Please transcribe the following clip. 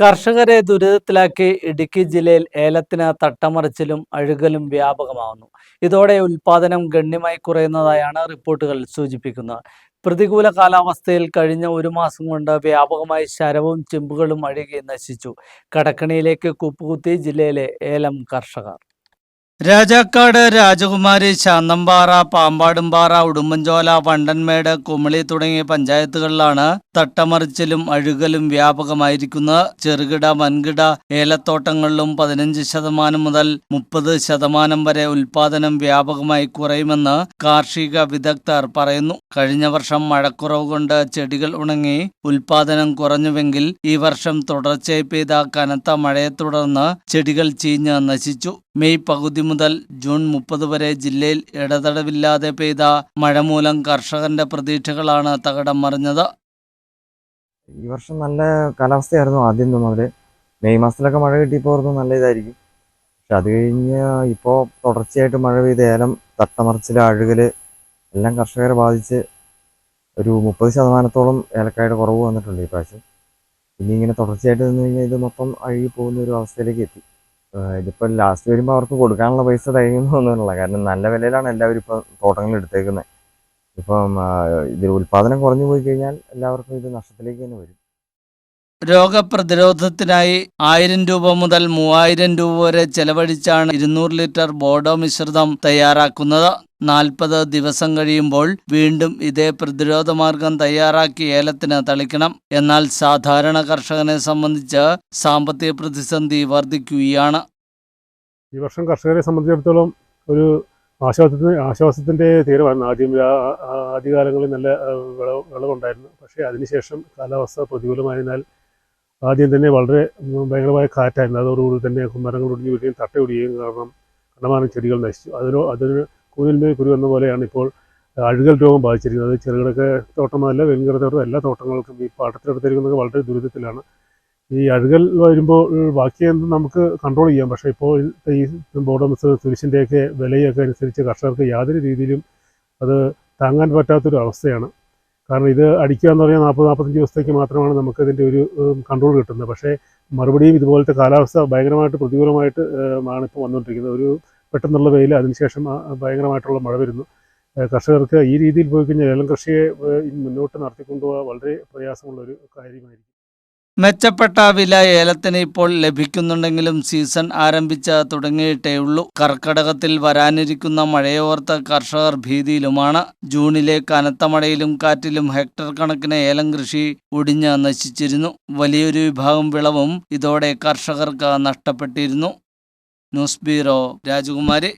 കർഷകരെ ദുരിതത്തിലാക്കി ഇടുക്കി ജില്ലയിൽ ഏലത്തിന് തട്ടമറിച്ചിലും അഴുകലും വ്യാപകമാവുന്നു. ഇതോടെ ഉൽപാദനം ഗണ്യമായി കുറയുന്നതായാണ് റിപ്പോർട്ടുകൾ സൂചിപ്പിക്കുന്നത്. പ്രതികൂല കാലാവസ്ഥയിൽ കഴിഞ്ഞ ഒരു മാസം കൊണ്ട് വ്യാപകമായി ശരവും ചെമ്പുകളും അഴുകി നശിച്ചു. കടക്കണിയിലേക്ക് കൂപ്പുകുത്തി ജില്ലയിലെ ഏലം കർഷകർ. രാജാക്കാട് രാജകുമാരി ശാന്തമ്പാറ പാമ്പാടുംപാറ ഉടുമ്പൻചോല വണ്ടൻമേട് കുമളി തുടങ്ങിയ പഞ്ചായത്തുകളിലാണ് തട്ടമറിച്ചിലും അഴുകലും വ്യാപകമായിരിക്കുന്ന ചെറുകിട വൻകിട ഏലത്തോട്ടങ്ങളിലും പതിനഞ്ച് ശതമാനം മുതൽ മുപ്പത് ശതമാനം വരെ ഉൽപാദനം വ്യാപകമായി കുറയുമെന്ന് കാർഷിക വിദഗ്ധർ പറയുന്നു. കഴിഞ്ഞ വർഷം മഴക്കുറവ് കൊണ്ട് ചെടികൾ ഉണങ്ങി ഉൽപാദനം കുറഞ്ഞുവെങ്കിൽ ഈ വർഷം തുടർച്ചയായി പെയ്ത കനത്ത മഴയെ തുടർന്ന് ചെടികൾ ചീഞ്ഞ് നശിച്ചു. മെയ് പകുതി മുതൽ ജൂൺ മുപ്പത് വരെ ജില്ലയിൽ ഇടതടവില്ലാതെ പെയ്ത മഴ മൂലം കർഷകന്റെ പ്രതീക്ഷകളാണ് തകടം മറിഞ്ഞത്. ഈ വർഷം നല്ല കാലാവസ്ഥയായിരുന്നു ആദ്യം മുതൽ മെയ് മാസത്തിലൊക്കെ മഴ കിട്ടിയപ്പോൾ ഓർന്നു നല്ല ഇതായിരിക്കും. പക്ഷെ അത് കഴിഞ്ഞ് ഇപ്പോൾ തുടർച്ചയായിട്ട് മഴ പെയ്ത് ഏലം തട്ടമറിച്ചിൽ അഴുകൽ എല്ലാം കർഷകരെ ബാധിച്ച് ഒരു മുപ്പത് ശതമാനത്തോളം ഏലക്കായുടെ കുറവ് വന്നിട്ടുണ്ട് ഈ പ്രാവശ്യം. ഇനി ഇങ്ങനെ തുടർച്ചയായിട്ട് നിന്ന് കഴിഞ്ഞാൽ ഇത് മൊത്തം അഴുകി പോകുന്ന ഒരു അവസ്ഥയിലേക്ക് എത്തി. ഇതിപ്പോൾ ലാസ്റ്റ് വരുമ്പോൾ അവർക്ക് കൊടുക്കാനുള്ള പൈസ തികയുന്നു എന്നുള്ളത് കാരണം നല്ല വിലയിലാണ് എല്ലാവരും ഇപ്പോൾ തോട്ടങ്ങൾ എടുത്തേക്കുന്നത് ഇപ്പം ഇതിൽ ഉൽപ്പാദനം കുറഞ്ഞു പോയി കഴിഞ്ഞാൽ എല്ലാവർക്കും ഇത് നഷ്ടത്തിലേക്ക് തന്നെ വരും. രോഗപ്രതിരോധത്തിനായി ആയിരം രൂപ മുതൽ മൂവായിരം രൂപ വരെ ചെലവഴിച്ചാണ് ഇരുന്നൂറ് ലിറ്റർ ബോഡോ മിശ്രിതം തയ്യാറാക്കുന്നത്. നാൽപ്പത് ദിവസം കഴിയുമ്പോൾ വീണ്ടും ഇതേ പ്രതിരോധ മാർഗം തയ്യാറാക്കി ഏലത്തിന് തളിക്കണം. എന്നാൽ സാധാരണ കർഷകനെ സംബന്ധിച്ച് സാമ്പത്തിക പ്രതിസന്ധി വർദ്ധിക്കുകയാണ്. ഈ വർഷം കർഷകരെ സംബന്ധിച്ചിടത്തോളം ഒരു ആശ്വാസത്തിന് ആശ്വാസത്തിന്റെ തീരമായിരുന്നു ആദ്യം ആദ്യകാലങ്ങളിൽ നല്ല വിളവ് വിളവുണ്ടായിരുന്നു. പക്ഷേ അതിനുശേഷം കാലാവസ്ഥ പ്രതികൂലമായതിനാൽ ആദ്യം തന്നെ വളരെ ഭയങ്കരമായ കാറ്റായിരുന്നു. അതോടുകൂടി തന്നെ മരങ്ങൾ ഒടിഞ്ഞു വീഴുകയും തട്ട ഒടിയുകയും കാരണം കണ്ടമാനം ചെടികൾ നശിച്ചു. അതിനോ അതിന് കൂനിന്മേൽ കുരു എന്ന പോലെയാണ് ഇപ്പോൾ അഴുകൽ രോഗം ബാധിച്ചിരിക്കുന്നത്. ചെറുകിടക്ക തോട്ടമല്ല തോട്ടം എല്ലാ തോട്ടങ്ങൾക്കും ഈ പാട്ടത്തിലെടുത്തിരിക്കുന്നത് വളരെ ദുരിതത്തിലാണ്. ഈ അഴുകൽ വരുമ്പോൾ ബാക്കി എന്ത് നമുക്ക് കൺട്രോൾ ചെയ്യാം. പക്ഷേ ഇപ്പോൾ ഈ ബോർഡർ തുരിശിന്റെയൊക്കെ വിലയൊക്കെ അനുസരിച്ച് കർഷകർക്ക് യാതൊരു രീതിയിലും അത് താങ്ങാൻ പറ്റാത്തൊരു അവസ്ഥയാണ്. കാരണം ഇത് അടിക്കുക എന്ന് പറഞ്ഞാൽ നാൽപ്പത് നാൽപ്പത്തഞ്ച് ദിവസത്തേക്ക് മാത്രമാണ് നമുക്കതിന്റെ ഒരു കൺട്രോൾ കിട്ടുന്നത്. പക്ഷേ മറുപടിയും ഇതുപോലത്തെ കാലാവസ്ഥ ഭയങ്കരമായിട്ട് പ്രതികൂലമായിട്ട് ആണ് ഇപ്പോൾ വന്നുകൊണ്ടിരിക്കുന്നത്. ഒരു പെട്ടെന്നുള്ള വെയിൽ അതിനുശേഷം ഭയങ്കരമായിട്ടുള്ള മഴ വരുന്നു. കർഷകർക്ക് ഈ രീതിയിൽ പോയി കഴിഞ്ഞാൽ ഏലം കൃഷിയെ മുന്നോട്ട് നടത്തിക്കൊണ്ടുപോകാൻ വളരെ പ്രയാസമുള്ളൊരു കാര്യമായിരിക്കും. മെച്ചപ്പെട്ട വില ഏലത്തിന് ഇപ്പോൾ ലഭിക്കുന്നുണ്ടെങ്കിലും സീസൺ ആരംഭിച്ച തുടങ്ങിയിട്ടേ ഉള്ളൂ. കർക്കടകത്തിൽ വരാനിരിക്കുന്ന മഴയോർത്ത കർഷകർ ഭീതിയിലുമാണ്. ജൂണിലെ കനത്ത മഴയിലും കാറ്റിലും ഹെക്ടർ കണക്കിന് ഏലം കൃഷി ഒടിഞ്ഞ് നശിച്ചിരുന്നു. വലിയൊരു വിഭാഗം വിളവും ഇതോടെ കർഷകർക്ക് നഷ്ടപ്പെട്ടിരുന്നു. ന്യൂസ് ബ്യൂറോ രാജകുമാരി.